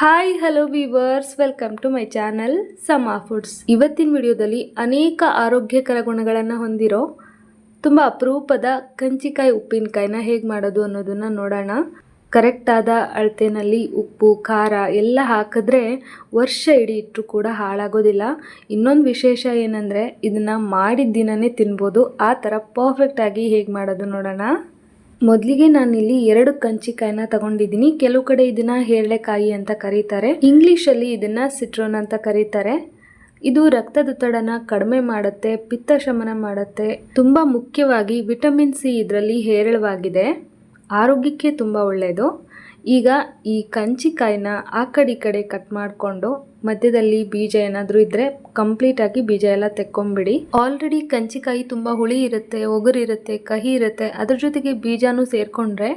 Hi hello viewers welcome to my channel Sama Foods ಇವತ್ತಿನ ವಿಡಿಯೋದಲ್ಲಿ ಅನೇಕ ಆರೋಗ್ಯಕರ ಗುಣಗಳನ್ನು ಹೊಂದಿರೋ, ತುಂಬ ಅಪರೂಪದ ಕಂಚಿಕಾಯಿ ಉಪ್ಪಿನಕಾಯಿನ ಹೇಗೆ ಮಾಡೋದು ಅನ್ನೋದನ್ನು ನೋಡೋಣ. ಕರೆಕ್ಟಾದ ಅಳತೆನಲ್ಲಿ ಉಪ್ಪು, ಖಾರ ಎಲ್ಲ ಹಾಕಿದ್ರೆ ವರ್ಷ ಇಡೀ ಇಟ್ಟರು ಕೂಡ ಹಾಳಾಗೋದಿಲ್ಲ. ಇನ್ನೊಂದು ವಿಶೇಷ ಏನಂದರೆ, ಇದನ್ನು ಮಾಡಿದ ದಿನನೇ ತಿನ್ಬೋದು. ಆ ಥರ ಪರ್ಫೆಕ್ಟಾಗಿ ಹೇಗೆ ಮಾಡೋದು ನೋಡೋಣ. ಮೊದಲಿಗೆ ನಾನಿಲ್ಲಿ ಎರಡು ಕಂಚಿಕಾಯಿನ ತಗೊಂಡಿದ್ದೀನಿ. ಕೆಲವು ಕಡೆ ಇದನ್ನ ಹೇರಳೆಕಾಯಿ ಅಂತ ಕರೀತಾರೆ. ಇಂಗ್ಲೀಷಲ್ಲಿ ಇದನ್ನ ಸಿಟ್ರೋನ್ ಅಂತ ಕರೀತಾರೆ. ಇದು ರಕ್ತದೊತ್ತಡನ ಕಡಿಮೆ ಮಾಡುತ್ತೆ, ಪಿತ್ತ ಶಮನ ಮಾಡುತ್ತೆ. ತುಂಬ ಮುಖ್ಯವಾಗಿ ವಿಟಮಿನ್ ಸಿ ಇದರಲ್ಲಿ ಹೇರಳವಾಗಿದೆ. ಆರೋಗ್ಯಕ್ಕೆ ತುಂಬ ಒಳ್ಳೆಯದು ಈಗ ಈ ಕಂಚಿಕಾಯಿನ ಆ ಕಡೆ ಈ ಕಡೆ ಕಟ್ ಮಾಡಿಕೊಂಡು ಮಧ್ಯದಲ್ಲಿ ಬೀಜ ಏನಾದರೂ ಇದ್ದರೆ ಕಂಪ್ಲೀಟಾಗಿ ಬೀಜ ಎಲ್ಲ ತೆಕ್ಕೊಂಬಿಡಿ. ಆಲ್ರೆಡಿ ಕಂಚಿಕಾಯಿ ತುಂಬ ಹುಳಿ ಇರುತ್ತೆ ಒಗರಿರುತ್ತೆ ಕಹಿ ಇರುತ್ತೆ. ಅದ್ರ ಜೊತೆಗೆ ಬೀಜನೂ ಸೇರಿಕೊಂಡ್ರೆ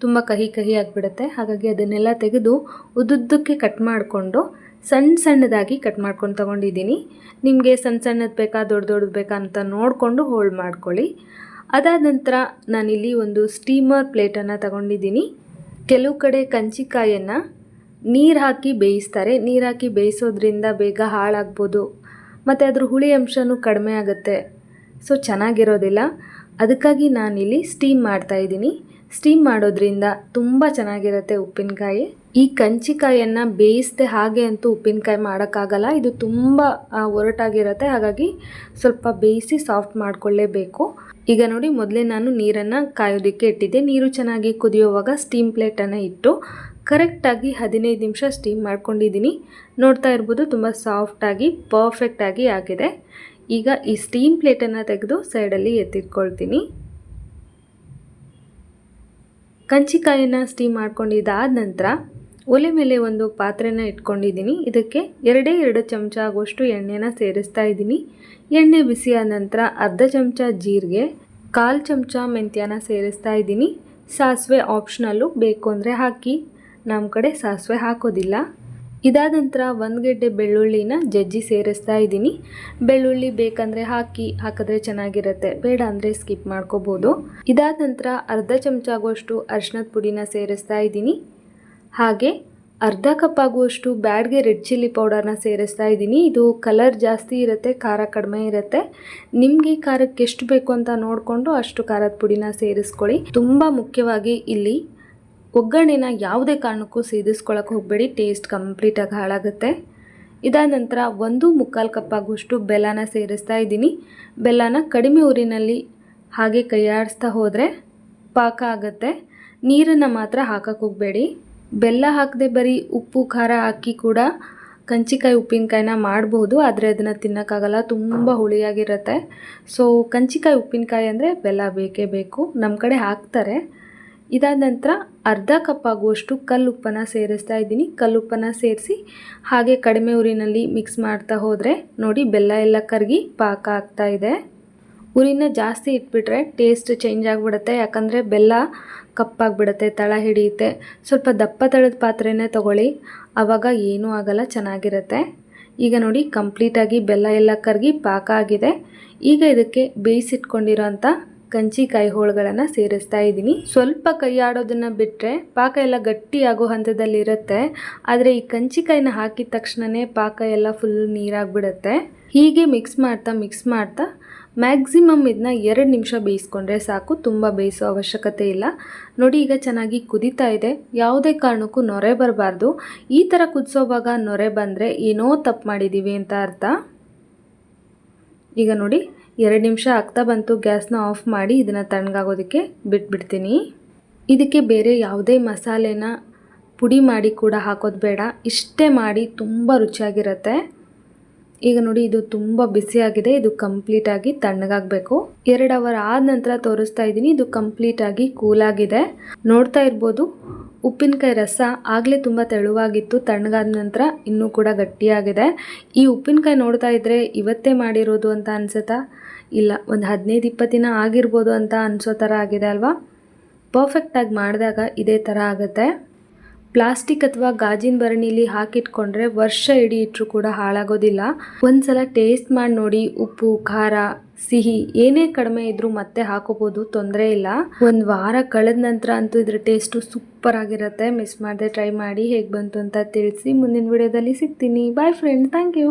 ತುಂಬ ಕಹಿ ಕಹಿ ಆಗಿಬಿಡುತ್ತೆ. ಹಾಗಾಗಿ ಅದನ್ನೆಲ್ಲ ತೆಗೆದು ಉದ್ದುದ್ದಕ್ಕೆ ಕಟ್ ಮಾಡಿಕೊಂಡು ಸಣ್ಣ ಸಣ್ಣದಾಗಿ ಕಟ್ ಮಾಡ್ಕೊಂಡು ತೊಗೊಂಡಿದ್ದೀನಿ. ನಿಮಗೆ ಸಣ್ಣ ಸಣ್ಣದು ಬೇಕಾ, ದೊಡ್ಡ ದೊಡ್ಡದು ಬೇಕಾ ಅಂತ ನೋಡಿಕೊಂಡು ಹೋಲ್ಡ್ ಮಾಡ್ಕೊಳ್ಳಿ. ಅದಾದ ನಂತರ ನಾನಿಲ್ಲಿ ಒಂದು ಸ್ಟೀಮರ್ ಪ್ಲೇಟನ್ನು ತಗೊಂಡಿದ್ದೀನಿ. ಕೆಲವು ಕಡೆ ಕಂಚಿಕಾಯನ್ನು ನೀರು ಹಾಕಿ ಬೇಯಿಸ್ತಾರೆ. ನೀರು ಹಾಕಿ ಬೇಯಿಸೋದ್ರಿಂದ ಬೇಗ ಹಾಳಾಗ್ಬೋದು. ಮತ್ತು ಅದ್ರ ಹುಳಿ ಅಂಶನೂ ಕಡಿಮೆ ಆಗುತ್ತೆ. ಸೊ ಚೆನ್ನಾಗಿರೋದಿಲ್ಲ. ಅದಕ್ಕಾಗಿ ನಾನಿಲ್ಲಿ ಸ್ಟೀಮ್ ಮಾಡ್ತಾಯಿದ್ದೀನಿ ಸ್ಟೀಮ್ ಮಾಡೋದ್ರಿಂದ ತುಂಬ ಚೆನ್ನಾಗಿರುತ್ತೆ ಉಪ್ಪಿನಕಾಯಿ. ಈ ಕಂಚಿಕಾಯಿಯನ್ನು ಬೇಯಿಸದೆ ಹಾಗೆ ಅಂತೂ ಉಪ್ಪಿನಕಾಯಿ ಮಾಡೋಕ್ಕಾಗಲ್ಲ. ಇದು ತುಂಬ ಒರಟಾಗಿರುತ್ತೆ. ಹಾಗಾಗಿ ಸ್ವಲ್ಪ ಬೇಯಿಸಿ ಸಾಫ್ಟ್ ಮಾಡಿಕೊಳ್ಳೇಬೇಕು. ಈಗ ನೋಡಿ, ಮೊದಲೇ ನಾನು ನೀರನ್ನು ಕಾಯೋದಕ್ಕೆ ಇಟ್ಟಿದ್ದೆ. ನೀರು ಚೆನ್ನಾಗಿ ಕುದಿಯುವಾಗ ಸ್ಟೀಮ್ ಪ್ಲೇಟನ್ನು ಇಟ್ಟು ಕರೆಕ್ಟಾಗಿ ಹದಿನೈದು ನಿಮಿಷ ಸ್ಟೀಮ್ ಮಾಡ್ಕೊಂಡಿದ್ದೀನಿ. ನೋಡ್ತಾ ಇರ್ಬೋದು, ತುಂಬ ಸಾಫ್ಟಾಗಿ ಪರ್ಫೆಕ್ಟಾಗಿ ಆಗಿದೆ. ಈಗ ಈ ಸ್ಟೀಮ್ ಪ್ಲೇಟನ್ನು ತೆಗೆದು ಸೈಡಲ್ಲಿ ಎತ್ತಿಟ್ಕೊಳ್ತೀನಿ. ಕಂಚಿಕಾಯನ್ನು ಸ್ಟೀಮ್ ಮಾಡ್ಕೊಂಡಿದ್ದಾದ ನಂತರ ಒಲೆ ಮೇಲೆ ಒಂದು ಪಾತ್ರೆನ ಇಟ್ಕೊಂಡಿದ್ದೀನಿ. ಇದಕ್ಕೆ ಎರಡೇ ಎರಡು ಚಮಚ ಆಗುವಷ್ಟು ಎಣ್ಣೆನ ಸೇರಿಸ್ತಾ ಇದ್ದೀನಿ. ಎಣ್ಣೆ ಬಿಸಿಯಾದ ನಂತರ ಅರ್ಧ ಚಮಚ ಜೀರಿಗೆ, ಕಾಲು ಚಮಚ ಮೆಂತ್ಯನ ಸೇರಿಸ್ತಾ ಇದ್ದೀನಿ. ಸಾಸಿವೆ ಆಪ್ಷನಲ್ಲು ಬೇಕು ಅಂದರೆ ಹಾಕಿ. ನಮ್ಮ ಕಡೆ ಸಾಸಿವೆ ಹಾಕೋದಿಲ್ಲ. ಇದಾದ ನಂತರ ಒಂದು ಗೆಡ್ಡೆ ಬೆಳ್ಳುಳ್ಳಿನ ಜಜ್ಜಿ ಸೇರಿಸ್ತಾ ಇದ್ದೀನಿ. ಬೆಳ್ಳುಳ್ಳಿ ಬೇಕಂದರೆ ಹಾಕಿ, ಹಾಕಿದ್ರೆ ಚೆನ್ನಾಗಿರುತ್ತೆ. ಬೇಡ ಅಂದರೆ ಸ್ಕಿಪ್ ಮಾಡ್ಕೋಬೋದು. ಇದಾದ ನಂತರ ಅರ್ಧ ಚಮಚ ಆಗುವಷ್ಟು ಅರ್ಶಿನದ ಪುಡಿನ ಸೇರಿಸ್ತಾ ಇದ್ದೀನಿ. ಹಾಗೆ ಅರ್ಧ ಕಪ್ ಆಗುವಷ್ಟು ಬ್ಯಾಡ್ಗೆ ರೆಡ್ ಚಿಲ್ಲಿ ಪೌಡರ್ನ ಸೇರಿಸ್ತಾ ಇದ್ದೀನಿ. ಇದು ಕಲರ್ ಜಾಸ್ತಿ ಇರುತ್ತೆ, ಖಾರ ಕಡಿಮೆ ಇರುತ್ತೆ. ನಿಮಗೆ ಖಾರಕ್ಕೆ ಎಷ್ಟು ಬೇಕು ಅಂತ ನೋಡಿಕೊಂಡು ಅಷ್ಟು ಖಾರದ ಪುಡಿನ ಸೇರಿಸ್ಕೊಳ್ಳಿ. ತುಂಬ ಮುಖ್ಯವಾಗಿ ಇಲ್ಲಿ ಒಗ್ಗರಣೆನ ಯಾವುದೇ ಕಾರಣಕ್ಕೂ ಸೇದಿಸ್ಕೊಳಕ್ಕೆ ಹೋಗಬೇಡಿ ಟೇಸ್ಟ್ ಕಂಪ್ಲೀಟಾಗಿ ಹಾಳಾಗುತ್ತೆ. ಇದಾದ ನಂತರ ಒಂದು ಮುಕ್ಕಾಲು ಕಪ್ ಆಗುವಷ್ಟು ಬೆಲ್ಲನ ಸೇರಿಸ್ತಾ ಇದ್ದೀನಿ. ಬೆಲ್ಲನ ಕಡಿಮೆ ಊರಿನಲ್ಲಿ ಹಾಗೆ ಕೈಯಾಡಿಸ್ತಾ ಹೋದರೆ ಪಾಕ ಆಗುತ್ತೆ. ನೀರನ್ನು ಮಾತ್ರ ಹಾಕಕ್ಕೆ ಹೋಗಬೇಡಿ. ಬೆಲ್ಲ ಹಾಕದೆ ಬರೀ ಉಪ್ಪು, ಖಾರ ಹಾಕಿ ಕೂಡ ಕಂಚಿಕಾಯಿ ಉಪ್ಪಿನಕಾಯಿನ ಮಾಡಬಹುದು ಆದರೆ ಅದನ್ನು ತಿನ್ನೋಕ್ಕಾಗಲ್ಲ, ತುಂಬ ಹುಳಿಯಾಗಿರುತ್ತೆ. ಸೊ ಕಂಚಿಕಾಯಿ ಉಪ್ಪಿನಕಾಯಿ ಅಂದರೆ ಬೆಲ್ಲ ಬೇಕೇ ಬೇಕು. ನಮ್ಮ ಕಡೆ ಹಾಕ್ತಾರೆ. ಇದಾದ ನಂತರ ಅರ್ಧ ಕಪ್ ಆಗುವಷ್ಟು ಸೇರಿಸ್ತಾ ಇದ್ದೀನಿ. ಕಲ್ಲುಪ್ಪನ್ನು ಸೇರಿಸಿ ಹಾಗೆ ಕಡಿಮೆ ಉರಿನಲ್ಲಿ ಮಿಕ್ಸ್ ಮಾಡ್ತಾ ಹೋದರೆ ನೋಡಿ ಬೆಲ್ಲ ಎಲ್ಲ ಕರಗಿ ಪಾಕ ಆಗ್ತಾ ಇದೆ. ಉರಿನ ಜಾಸ್ತಿ ಇಟ್ಬಿಟ್ರೆ ಟೇಸ್ಟ್ ಚೇಂಜ್ ಆಗಿಬಿಡುತ್ತೆ, ಯಾಕಂದರೆ ಬೆಲ್ಲ ಕಪ್ಪಾಗಿಬಿಡುತ್ತೆ ತಳ ಹಿಡಿಯುತ್ತೆ. ಸ್ವಲ್ಪ ದಪ್ಪ ತಳದ ಪಾತ್ರೆನೇ ತಗೊಳ್ಳಿ ಆವಾಗ ಏನೂ ಆಗಲ್ಲ, ಚೆನ್ನಾಗಿರುತ್ತೆ. ಈಗ ನೋಡಿ ಕಂಪ್ಲೀಟಾಗಿ ಬೆಲ್ಲ ಎಲ್ಲ ಕರಗಿ ಪಾಕ ಆಗಿದೆ. ಈಗ ಇದಕ್ಕೆ ಬೇಯಿಸಿಟ್ಕೊಂಡಿರೋಂಥ ಕಂಚಿಕಾಯಿ ಹೋಳುಗಳನ್ನು ಸೇರಿಸ್ತಾ ಇದ್ದೀನಿ. ಸ್ವಲ್ಪ ಕೈ ಆಡೋದನ್ನು ಬಿಟ್ಟರೆ ಪಾಕ ಎಲ್ಲ ಗಟ್ಟಿಯಾಗೋ ಹಂತದಲ್ಲಿರುತ್ತೆ ಆದರೆ ಈ ಕಂಚಿಕಾಯಿನ ಹಾಕಿದ ತಕ್ಷಣವೇ ಪಾಕ ಎಲ್ಲ ಫುಲ್ ನೀರಾಗ್ಬಿಡುತ್ತೆ. ಹೀಗೆ ಮಿಕ್ಸ್ ಮಾಡ್ತಾ ಮಿಕ್ಸ್ ಮಾಡ್ತಾ ಮ್ಯಾಕ್ಸಿಮಮ್ ಇದನ್ನ ಎರಡು ನಿಮಿಷ ಬೇಯಿಸ್ಕೊಂಡ್ರೆ ಸಾಕು. ತುಂಬ ಬೇಯಿಸೋ ಅವಶ್ಯಕತೆ ಇಲ್ಲ. ನೋಡಿ ಈಗ ಚೆನ್ನಾಗಿ ಕುದೀತಾ ಇದೆ. ಯಾವುದೇ ಕಾರಣಕ್ಕೂ ನೊರೆ ಬರಬಾರ್ದು. ಈ ಥರ ಕುದಿಸೋವಾಗ ನೊರೆ ಬಂದರೆ ಏನೋ ತಪ್ಪು ಮಾಡಿದ್ದೀವಿ ಅಂತ ಅರ್ಥ. ಈಗ ನೋಡಿ. ಎರಡು ನಿಮಿಷ ಆಗ್ತಾ ಬಂತು ಗ್ಯಾಸ್ನ ಆಫ್ ಮಾಡಿ ಇದನ್ನು ತಣ್ಣಗಾಗೋದಕ್ಕೆ ಬಿಟ್ಬಿಡ್ತೀನಿ. ಇದಕ್ಕೆ ಬೇರೆ ಯಾವುದೇ ಮಸಾಲೆನ ಪುಡಿ ಮಾಡಿ ಕೂಡ ಹಾಕೋದು ಬೇಡ. ಇಷ್ಟೇ ಮಾಡಿ ತುಂಬ ರುಚಿಯಾಗಿರುತ್ತೆ. ಈಗ ನೋಡಿ, ಇದು ತುಂಬ ಬಿಸಿಯಾಗಿದೆ. ಇದು ಕಂಪ್ಲೀಟಾಗಿ ತಣ್ಣಗಾಗಬೇಕು. ಎರಡು ಅವರ್ ಆದ ನಂತರ ತೋರಿಸ್ತಾ ಇದ್ದೀನಿ. ಇದು ಕಂಪ್ಲೀಟಾಗಿ ಕೂಲಾಗಿದೆ. ನೋಡ್ತಾ ಇರ್ಬೋದು. ಉಪ್ಪಿನಕಾಯಿ ರಸ ಆಗಲೇ ತುಂಬ ತೆಳುವಾಗಿತ್ತು, ತಣ್ಣಗಾದ ನಂತರ ಇನ್ನೂ ಕೂಡ ಗಟ್ಟಿಯಾಗಿದೆ. ಈ ಉಪ್ಪಿನಕಾಯಿ ನೋಡ್ತಾ ಇದ್ದರೆ ಇವತ್ತೇ ಮಾಡಿರೋದು ಅಂತ ಅನ್ಸುತ್ತಾ? ಇಲ್ಲ, ಒಂದು ಹದಿನೈದು, ಇಪ್ಪತ್ತು ದಿನ ಆಗಿರ್ಬೋದು ಅಂತ ಅನಿಸೋ ಥರ ಆಗಿದೆ ಅಲ್ವಾ? ಪರ್ಫೆಕ್ಟಾಗಿ ಮಾಡಿದಾಗ ಇದೇ ಥರ ಆಗುತ್ತೆ. ಪ್ಲಾಸ್ಟಿಕ್ ಅಥವಾ ಗಾಜಿನ ಭರಣಿಲಿ ಹಾಕಿಟ್ಕೊಂಡ್ರೆ ವರ್ಷ ಇಡೀ ಇಟ್ಟರು ಕೂಡ ಹಾಳಾಗೋದಿಲ್ಲ. ಒಂದ್ಸಲ ಟೇಸ್ಟ್ ಮಾಡಿ ನೋಡಿ, ಉಪ್ಪು, ಖಾರ, ಸಿಹಿ ಏನೇ ಕಡಿಮೆ ಇದ್ರೂ ಮತ್ತೆ ಹಾಕೋಬಹುದು ತೊಂದರೆ ಇಲ್ಲ. ಒಂದು ವಾರ ಕಳೆದ ನಂತರ ಅಂತೂ ಇದ್ರ ಟೇಸ್ಟು ಸೂಪರ್ ಆಗಿರುತ್ತೆ. ಮಿಸ್ ಮಾಡದೆ ಟ್ರೈ ಮಾಡಿ ಹೇಗೆ ಬಂತು ಅಂತ ತಿಳಿಸಿ ಮುಂದಿನ ವಿಡಿಯೋದಲ್ಲಿ ಸಿಗ್ತೀನಿ. Boy friend thank you